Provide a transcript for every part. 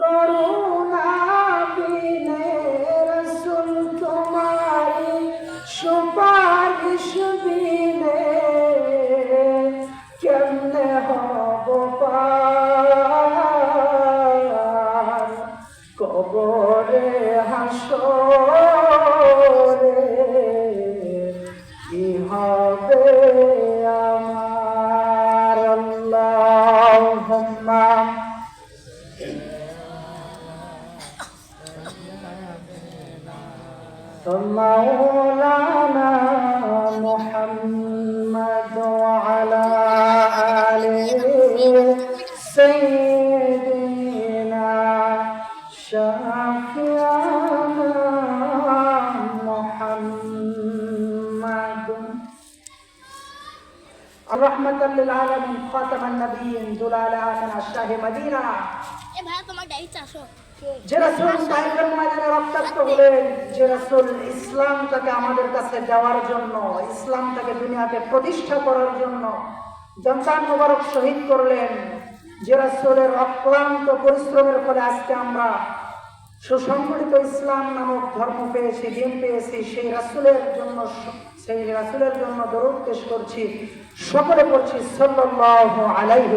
করুণা বিনে রসুল তোমারি সুপারিশ বিনে কেমনে হব কবরে হাসরে مولانا محمد وعلى آله سيدنا شافعنا محمد الرحمة للعالمين خاتم النبيين دلال آمن الشاه مدينة এ ভাই তোমার ডাইরি চাষো রক্তাক্ত আমাদের কাছে জন্য প্রতিষ্ঠা করার জন্য মোবারক শহীদ করলেন পরিশ্রমের ফলে আজকে আমরা সুসংগঠিত ইসলাম নামক ধর্ম পেয়েছি দিন পেয়েছি, সেই রাসূলের জন্য সেই রাসুলের জন্য দরুদ পেশ করছি, সকলে পড়ছি সাল্লাল্লাহু আলাইহি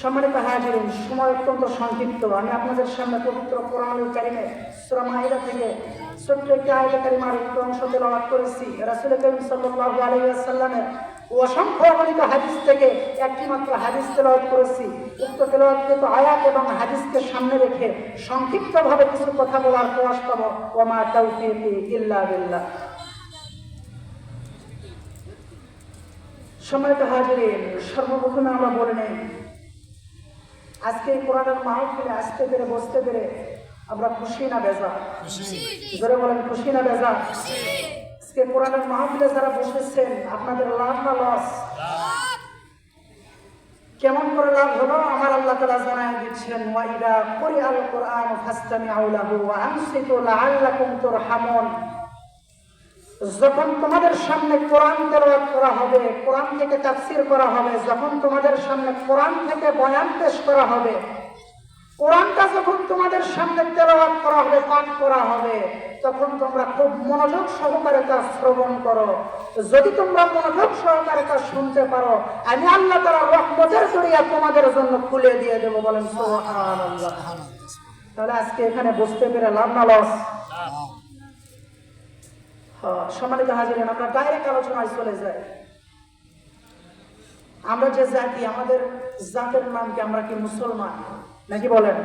সম্মানিত হাজিরিন, সময় অত্যন্ত সংক্ষিপ্ত। আমি আপনাদের সামনে পবিত্র কোরআনুল কারিমে সূরা থেকে ছোট্ট একটি আয়াত কারিমার একটু অংশ তেলাওয়াত করেছি। রাসূল করিম সাল্লাল্লাহু আলাইহি ওয়াসাল্লামের অসংখ্য অগণিত হাদিস থেকে একটি মাত্র হাদিস তেলাওয়াত করেছি। উক্ত তেলাওয়াতকৃত আয়াত এবং হাদিসকে সামনে রেখে সংক্ষিপ্তভাবে কিছু কথা বলার প্রয়াস পাব ওমা তাওফিকি ইল্লা বিল্লাহ। সম্মানিত হাজিরিন, সর্বপ্রথমে আমরা বলে নেই আজকে কোরআনের মাহফিলে আসতে পেরে বসতে পেরে আমরা খুশি না বেজা জোরে বলেন খুশি না বেজা আজকে কোরআনের মাহফিলে যারা বসেছেন আপনাদের লাভ না লস? কেমন করে লাভ হলো? আমার আল্লাহ তাআলা জানায় দিচ্ছেন ওয়াইদা কোরআন ফাসতামিউ লাহু ওয়া আনসিতু লাআল্লাকুম তুরহামুন। যখন তোমাদের সামনে কোরআন তেলাওয়াত করা হবে, কোরআন থেকে তাফসীর করা হবে, যখন তোমাদের সামনে কোরআন থেকে বয়ান পেশ করা হবে, কোরআনটা যখন তোমাদের সামনে তেলাওয়াত করা হবে, পাঠ করা হবে, তখন তোমরা খুব মনোযোগ সহকারে তা শ্রবণ করো। যদি তোমরা মনোযোগ সহকারে তা শুনতে পারো, আমি আল্লাহ তাআলা রহমতের জড়িয়া তোমাদের জন্য খুলে দিয়ে দেবো বলেন তাহলে আজকে এখানে বসতে পেরে লাভ না, লস। সম্মানিত হাজিরেন আমরা ডাইরেক্ট আলোচনায় চলে যাই আমরা যে জাতি, আমাদের জাতের নাম কি আমরা কি মুসলমান? নাকি বলেন?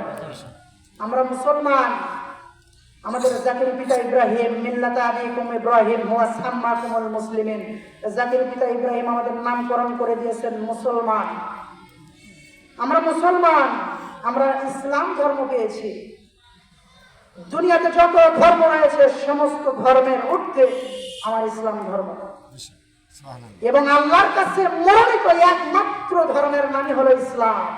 আমরা মুসলমান। আমাদের জাতির পিতা ইব্রাহিম, মিল্লাতা আবিকুম ইব্রাহিম হুয়া সাম্মাকুমুল মুসলিমিন। জাতির পিতা ইব্রাহিম আমাদের নামকরণ করে দিয়েছেন মুসলমান। আমরা মুসলমান, আমরা ইসলাম ধর্ম পেয়েছি। দুনিয়াতে যত ধর্ম রয়েছে সমস্ত ধর্মের ঊর্ধ্বে আমার ইসলাম ধর্ম। এবং আল্লাহর কাছে মনোনীত একমাত্র ধর্মের নামই হলো ইসলাম।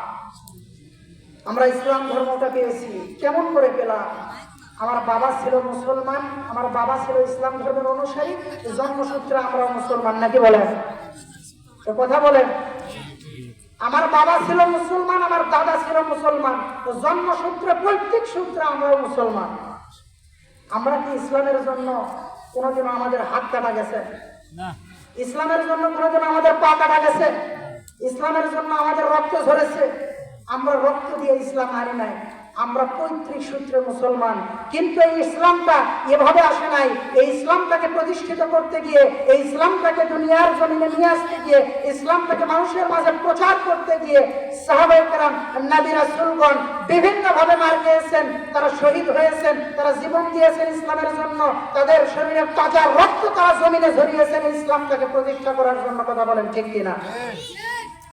আমরা ইসলাম ধর্মটা পেয়েছি। কেমন করে পেলাম? আমার বাবা ছিল মুসলমান, আমার বাবা ছিল ইসলাম ধর্মের অনুসারী, জন্মসূত্রে আমরা মুসলমান, নাকি বলেন? কথা বলেন। আমার বাবা ছিল মুসলমান, আমার দাদা ছিল মুসলমান জন্মসূত্রে, পৈতৃক সূত্রে আমরাও মুসলমান। আমরা কি ইসলামের জন্য কোনোদিন আমাদের হাত কাটা গেছে? ইসলামের জন্য কোনোদিন আমাদের পা কাটা গেছে? ইসলামের জন্য আমাদের রক্ত ঝরেছে। আমরা রক্ত দিয়ে ইসলাম হারি নাই। আমরা পৈতৃক সূত্রে মুসলমান। কিন্তু এই ইসলামটা এভাবে আসে নাই। এই ইসলামটাকে প্রতিষ্ঠিত করতে গিয়ে, এই ইসলামটাকে দুনিয়ার জমিনে নিয়ে আসতে গিয়ে, ইসলামটাকে মানুষের মাঝে প্রচার করতে গিয়ে সাহাবাহাম নাবি রাসুলগণ বিভিন্ন ভাবে মার গিয়েছেন তারা শহীদ হয়েছেন, তারা জীবন দিয়েছেন ইসলামের জন্য। তাদের শরীরের তাজা রক্ত তারা জমিনে ঝরিয়েছেন। ইসলামটাকে প্রতিষ্ঠা করার জন্য কথা বলেন ঠিক কিনা?